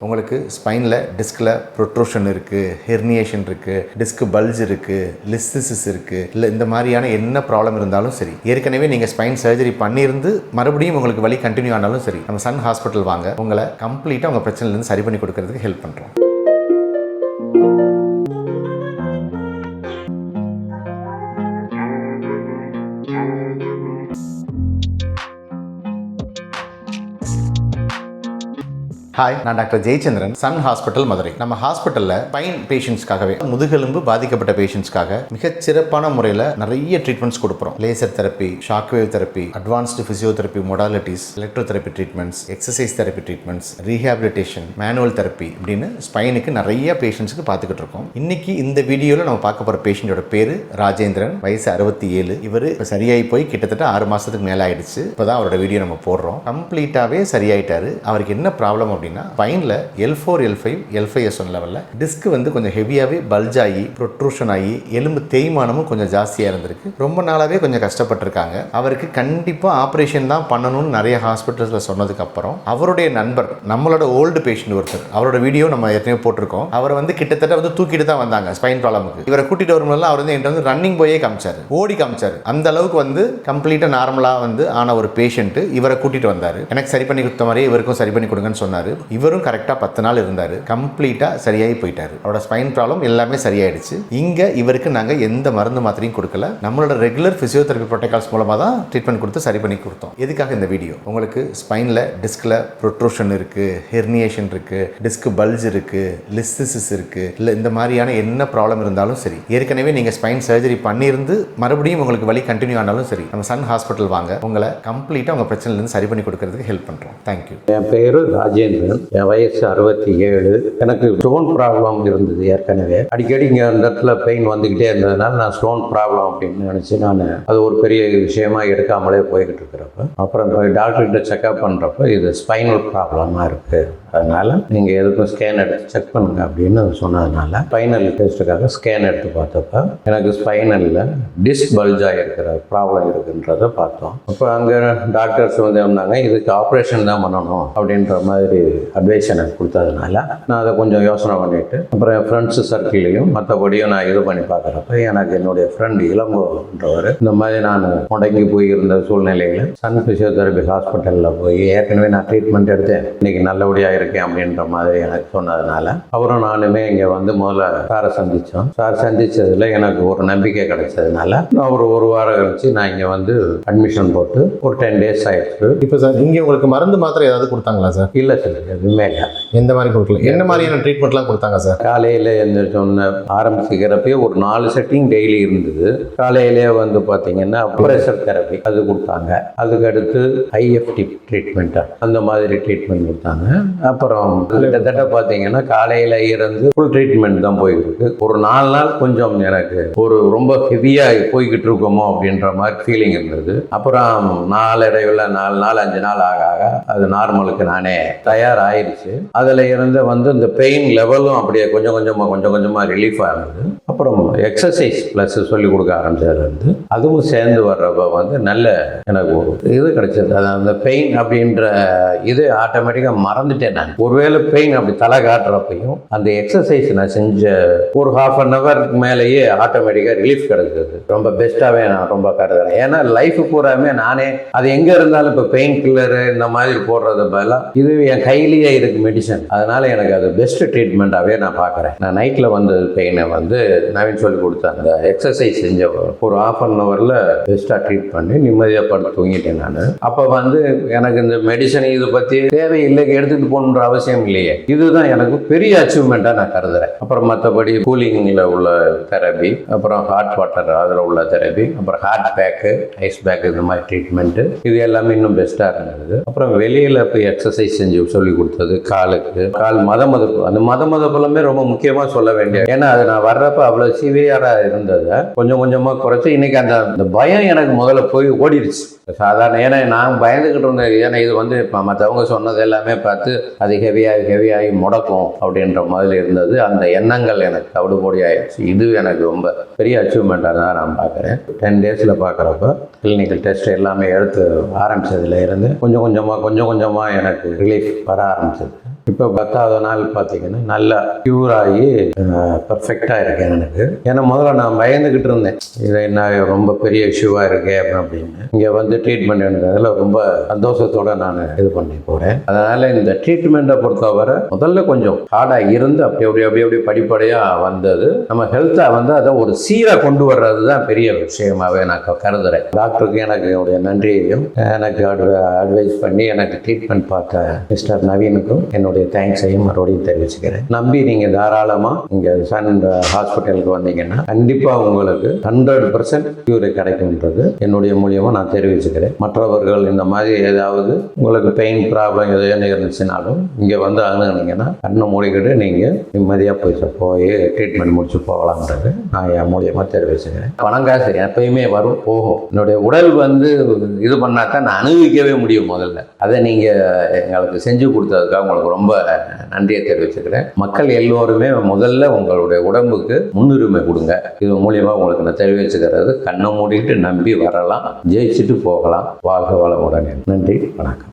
உங்களுக்கு ஸ்பைனில் டிஸ்கில் ப்ரொட்ரூஷன் இருக்குது ஹெர்னியேஷன் இருக்குது டிஸ்க் பல்ஜ் இருக்குது லிஸ்திசிஸ் இருக்குது இல்லை இந்த மாதிரியான என்ன ப்ராப்ளம் இருந்தாலும் சரி ஏற்கனவே நீங்கள் ஸ்பைன் சர்ஜரி பண்ணியிருந்து மறுபடியும் உங்களுக்கு வலி கண்டினியூ ஆனாலும் சரி நம்ம சன் ஹாஸ்பிட்டல் வாங்க உங்களை கம்ப்ளீட்டாக உங்கள் பிரச்சனையிலேருந்து சரி பண்ணி கொடுக்கறதுக்கு ஹெல்ப் பண்ணுறோம் ஹாய் நான் doctor Jayachandran Sun Hospital Madurai. நம்ம ஹாஸ்பிட்டலில் பைன் பேஷண்ட்ஸ்க்காகவே முதுகெலும்பு பாதிக்கப்பட்ட பேஷண்ட்ஸ்க்காக மிகச் சிறப்பான முறையில் நிறைய ட்ரீட்மெண்ட்ஸ் கொடுக்குறோம். Laser therapy shockwave therapy advanced physiotherapy modalities electrotherapy treatments exercise therapy treatments rehabilitation manual therapy அப்படின்னு ஸ்பைனுக்கு நிறைய பேஷண்ட்ஸ்க்கு பார்த்துக்கிட்டு இருக்கோம். இன்னைக்கு இந்த வீடியோவில் நம்ம பார்க்க போகிற பேஷண்ட்டோட பேர் ராஜேந்திரன். வயசு அறுபத்தி ஏழு. இவர் இப்போ சரியாகி போய் கிட்டத்தட்ட ஆறு மாதத்துக்கு மேலே ஆயிடுச்சு இப்போ தான் அவரோட வீடியோ நம்ம போடுறோம். கம்ப்ளீட்டாகவே சரியாயிட்டாரு. அவருக்கு என்ன ப்ராப்ளம் அப்படின்னு ஸ்பைனில் L four L five L five S one லெவலில் டிஸ்க் வந்து கொஞ்சம் ஹெவியாகவே பல்ஜ் ஆகி ப்ரொட்ரூஷன் ஆகி எலும்பு தேய்மானமும் கொஞ்சம் ஜாஸ்தியாக இருந்திருக்கு. ரொம்ப நாளாகவே கொஞ்சம் கஷ்டப்பட்டிருக்காங்க. அவருக்கு கண்டிப்பாக ஆப்ரேஷன் தான் பண்ணணும்னு நிறைய ஹாஸ்பிட்டல்ஸில் சொன்னதுக்கப்புறம் அவருடைய நண்பர் நம்மளோட ஓல்டு பேஷண்ட் ஒருத்தர் அவரோட வீடியோ நம்ம ஏற்கனவே போட்டிருக்கோம். அவரை வந்து கிட்டத்தட்ட வந்து தூக்கிட்டு தான் வந்தாங்க ஸ்பைன் ப்ராப்ளமுக்கு இவரை கூட்டிட்டு வரும்போது அவர் வந்து என்கிட்ட வந்து ரன்னிங் போயே காமிச்சார். ஓடி காமிச்சார். அந்த அளவுக்கு வந்து கம்ப்ளீட்டாக நார்மலாக வந்து ஆன ஒரு பேஷண்ட்டு இவரை கூட்டிட்டு வந்தார். எனக்கு சரி பண்ணி கொடுத்த மாதிரியே இவருக்கும் சரி பண்ணி கொடுங்கன்னு சொன்னார். இவரும் கரெக்டாக பத்து நாள் இருந்தார். கம்ப்ளீட்டாக சரியாகி போயிட்டாரு. அவரோட ஸ்பைன் ப்ராப்ளம் எல்லாமே சரியாயிடுச்சு. இங்கே இவருக்கு நாங்கள் எந்த மருந்து மாத்திரையும் கொடுக்கல. நம்மளோட ரெகுலர் ஃபிசியோதெரபி ப்ரோட்டோகால்ஸ் மூலமாக தான் ட்ரீட்மெண்ட் கொடுத்து சரி பண்ணி கொடுத்தோம். எதுக்காக இந்த வீடியோ உங்களுக்கு ஸ்பைனில் டிஸ்கில் ப்ரொட்ரூஷன் இருக்குது ஹெர்னியேஷன் இருக்குது டிஸ்க் பல்ஜ் இருக்குது லிஸ்திசிஸ் இருக்குது இல்லை இந்த மாதிரியான என்ன ப்ராப்ளம் இருந்தாலும் சரி. ஏற்கனவே நீங்கள் ஸ்பைன் சர்ஜரி பண்ணியிருந்து மறுபடியும் உங்களுக்கு வழி கண்டினியூ ஆனாலும் சரி நம்ம சன் ஹாஸ்பிட்டல் வாங்க. உங்களை கம்ப்ளீட்டாக உங்கள் பிரச்சனையிலேருந்து சரி பண்ணி கொடுக்கறதுக்கு ஹெல்ப் பண்ணுறோம் தேங்க்யூ என் பேர் ராஜேந்திரன். என் வயசு அறுபத்தி ஏழு. எனக்கு ஸ்டோன் ப்ராப்ளம் இருந்தது ஏற்கனவே. அடிக்கடி இங்கே அந்த இடத்துல பெயின் வந்துக்கிட்டே இருந்ததுனால நான் ஸ்டோன் ப்ராப்ளம் அப்படின்னு நினச்சி நான் அது ஒரு பெரிய விஷயமா எடுக்காமலே போய்கிட்டு இருக்கிறப்ப அப்புறம் போய் டாக்டர்கிட்ட செக்அப் பண்ணுறப்ப இது ஸ்பைனல் ப்ராப்ளமாக இருக்குது அதனால் நீங்கள் எதுக்கும் ஸ்கேன் எடுத்து செக் பண்ணுங்க அப்படின்னு சொன்னதுனால ஸ்பைனல் டெஸ்ட்டுக்காக ஸ்கேன் எடுத்து பார்த்தப்ப எனக்கு ஸ்பைனலில் டிஸ்க் பல்ஜாக இருக்கிற ப்ராப்ளம் இருக்குன்றத பார்த்தோம். அப்போ அங்கே டாக்டர்ஸ் வந்து இருந்தாங்க இதுக்கு ஆப்ரேஷன் தான் பண்ணணும் அப்படின்ற மாதிரி அட்வைஸ் எனக்கு கொடுத்ததுனால நான் அதை கொஞ்சம் யோசனை பண்ணிட்டு அப்புறம் என் ஃப்ரெண்ட்ஸு சர்க்கிள்லையும் மற்றபடியும் நான் இது பண்ணி பார்க்குறப்ப எனக்கு என்னுடைய ஃப்ரெண்ட் இளங்கோன்றவர் இந்த மாதிரி நான் முடங்கி போய் இருந்த சூழ்நிலையில் சன் ஃபிசியோதெரபி ஹாஸ்பிட்டலில் போய் ஏற்கனவே நான் ட்ரீட்மெண்ட் எடுத்தேன். இன்னைக்கு நல்லபடியாக இருக்கேன் அப்படின்ற மாதிரி எனக்கு சொன்னதுனால அவரும் நானுமே இங்கே வந்து முதல்ல சாரை சந்தித்தோம் சார் சந்தித்ததில் எனக்கு ஒரு நம்பிக்கை கிடைச்சதுனால நான் ஒரு ஒரு வாரம் கழிச்சு நான் இங்கே வந்து அட்மிஷன் போட்டு ஒரு டென் டேஸ் ஆயிடுச்சு. இப்போ சார் இங்கே உங்களுக்கு மருந்து மாத்திரை ஏதாவது கொடுத்தாங்களா சார் இல்லை சார் எதுவுமே இல்லை. எந்த மாதிரி கொடுக்கல? என்ன மாதிரியான ட்ரீட்மெண்ட்லாம் கொடுத்தாங்க சார் காலையில் எழுந்திரிச்சோன்ன ஆரம்பிச்சுக்கிறப்பே ஒரு நாலு செட்டிங் டெய்லி இருந்தது. காலையிலே வந்து பார்த்தீங்கன்னா ப்ரெஷர் தெரப்பி அது கொடுத்தாங்க. அதுக்கடுத்து ஐஎஃப்டி ட்ரீட்மெண்ட்டு அந்த மாதிரி ட்ரீட்மெண்ட் கொடுத்தாங்க. அப்புறம் கிட்டத்தட்ட பார்த்தீங்கன்னா காலையில் இருந்து ஃபுல் ட்ரீட்மெண்ட் தான் போய்கிட்டு ஒரு நாலு நாள் கொஞ்சம் எனக்கு ஒரு ரொம்ப ஹெவியாக போய்கிட்டு இருக்கோமோ அப்படின்ற மாதிரி ஃபீலிங் இருந்தது. அப்புறம் நாளடைவில் நாலு நாள் அஞ்சு நாள் ஆக ஆக அது நார்மலுக்கு நானே ஆயிடுச்சு அதில் இருந்து வந்து இந்த பெயின் லெவலும் அப்படியே கொஞ்சம் கொஞ்சமாக கொஞ்சம் கொஞ்சமாக ரிலீஃப் ஆனது. அப்புறம் எக்ஸசைஸ் ப்ளஸ் சொல்லி கொடுக்க ஆரம்பிச்சதுலேருந்து அதுவும் சேர்ந்து வர்றப்ப வந்து நல்ல எனக்கு ஒரு இது கிடைச்சது. அது அந்த பெயின் அப்படின்ற இது ஆட்டோமேட்டிக்காக மறந்துட்டேன் நான். ஒருவேளை பெயின் அப்படி தலை காட்டுறப்பையும் அந்த எக்ஸசைஸ் நான் செஞ்ச ஒரு ஹாஃப் அன் ஹவர் மேலேயே ஆட்டோமேட்டிக்காக ரிலீஃப் கிடைச்சது. ரொம்ப பெஸ்ட்டாகவே நான் ரொம்ப கருதுறேன். ஏன்னா லைஃப் பூராமே நானே அது எங்கே இருந்தாலும் இப்போ பெயின் கில்லரு இந்த மாதிரி போடுறது பதிலாக இது என் ஹைலியாக இருக்கு மெடிசன் அதனால் எனக்கு அது பெஸ்ட் ட்ரீட்மெண்ட்டாகவே நான் பார்க்குறேன் நான் நைட்டில் வந்த பெயினை வந்து நவீன் சொல்லி கொடுத்த அந்த எக்ஸசைஸ் செஞ்ச ஒரு ஆஃப் அன் ஹவரில் பெஸ்ட்டாக ட்ரீட் பண்ணி நிம்மதியாக படுத்து தூங்கிட்டேன் நான். அப்போ வந்து எனக்கு இந்த மெடிசன் இதை பற்றி தேவையில்லை எடுத்துகிட்டு போகணுன்ற அவசியம் இல்லையே. இதுதான் எனக்கு பெரிய அச்சீவ்மெண்ட்டாக நான் கருதுறேன். அப்புறம் மற்றபடி கூலிங்கில் உள்ள தெரப்பி அப்புறம் ஹாட் வாட்டர் அதில் உள்ள தெரப்பி அப்புறம் ஹார்ட் பேக்கு ஐஸ் பேக்கு இந்த மாதிரி ட்ரீட்மெண்ட்டு இது எல்லாமே இன்னும் பெஸ்ட்டாக இருந்தது. அப்புறம் வெளியில் போய் எக்ஸசைஸ் செஞ்சு சொல்லி கொடுத்தது காலுக்கு. கால் மத மதப்பு. அந்த மத மதப்புலமே ரொம்ப முக்கியமாக சொல்ல வேண்டிய ஏன்னா அது நான் வர்றப்ப அவ்வளோ சிவியராக இருந்ததை கொஞ்சம் கொஞ்சமாக குறைச்சி இன்னைக்கு அந்த அந்த பயம் எனக்கு முதல்ல போய் ஓடிடுச்சு சாதாரண ஏன்னா நான் பயந்துக்கிட்டு இருந்தேன். ஏன்னா இது வந்து இப்போ மற்றவங்க சொன்னது எல்லாமே பார்த்து அது ஹெவியாகி ஹெவியாகி முடக்கும் அப்படின்ற மாதிரி இருந்தது. அந்த எண்ணங்கள் எனக்கு தவிடுபொடி ஆயிடுச்சு. இது எனக்கு ரொம்ப பெரிய அச்சீவ்மெண்ட்டாக தான் நான் பார்க்குறேன். டென் டேஸில் பார்க்குறப்ப கிளினிக்கல் டெஸ்ட் எல்லாமே எடுத்து ஆரம்பித்ததுல இருந்து கொஞ்சம் கொஞ்சமாக கொஞ்சம் கொஞ்சமாக எனக்கு ரிலீஃப் வர आराम से। இப்போ பத்தாவது நாள் பார்த்தீங்கன்னா நல்லா க்யூர் ஆகி பர்ஃபெக்டாக இருக்கேன் எனக்கு. ஏன்னா முதல்ல நான் பயந்துக்கிட்டு இருந்தேன். இது என்ன ரொம்ப பெரிய இஷ்யூவாக இருக்கே அப்படின்னு. இங்கே வந்து ட்ரீட்மெண்ட் எடுத்ததில் ரொம்ப சந்தோஷத்தோடு நான் இது பண்ணி போகிறேன் அதனால் இந்த ட்ரீட்மெண்ட்டை பொறுத்தவரை முதல்ல கொஞ்சம் ஹார்டாக இருந்து அப்படி அப்படி அப்படி அப்படி படிப்படியாக வந்தது. நம்ம ஹெல்த்தை வந்து அதை ஒரு சீரை கொண்டு வர்றது தான் பெரிய விஷயமாகவே நான் க- கருதுறேன். டாக்டருக்கு எனக்கு என்னுடைய நன்றியையும் எனக்கு அட்வைஸ் பண்ணி எனக்கு ட்ரீட்மெண்ட் பார்த்த மிஸ்டர் நவீனுக்கும் என்னுடைய தேங்க்ஸையும் மறுபடியும் தெரிவிச்சுக்கிறேன். நம்பி நீங்கள் தாராளமாக இங்கே சன் ஹாஸ்பிட்டலுக்கு வந்தீங்கன்னா கண்டிப்பாக உங்களுக்கு ஹண்ட்ரட் பர்சன்ட் க்யூர் கிடைக்கும்ன்றது என்னுடைய மூலியமாக நான் தெரிவிச்சுக்கிறேன். மற்றவர்கள் இந்த மாதிரி ஏதாவது உங்களுக்கு பெயின் ப்ராப்ளம் எதுவும் இருந்துச்சுனாலும் இங்கே வந்து அணுகுனீங்கன்னா கண்ணை மூடிக்கிட்டு நீங்கள் நிம்மதியாக போய் போய் ட்ரீட்மெண்ட் முடிச்சு போகலான்றது நான் என் மூலியமாக தெரிவிச்சுக்கிறேன். பணம் காசு எப்பயுமே வரும் போகும். என்னுடைய உடல் வந்து இது பண்ணாதான் நான் அனுபவிக்கவே முடியும் முதல்ல. அதை நீங்கள் எங்களுக்கு செஞ்சு கொடுத்ததுக்காக உங்களுக்கு ரொம்ப ரொம்ப நன்றியை தெரிவிச்சுக்கிறேன். மக்கள் எல்லோருமே முதல்ல உங்களுடைய உடம்புக்கு முன்னுரிமை கொடுங்க. இது மூலியமாக உங்களுக்கு நான் தெரிவிச்சுக்கிறது கண்ணை மூடிட்டு நம்பி வரலாம் ஜெயிச்சுட்டு போகலாம். வாழ்க வளமுடன். நன்றி வணக்கம்.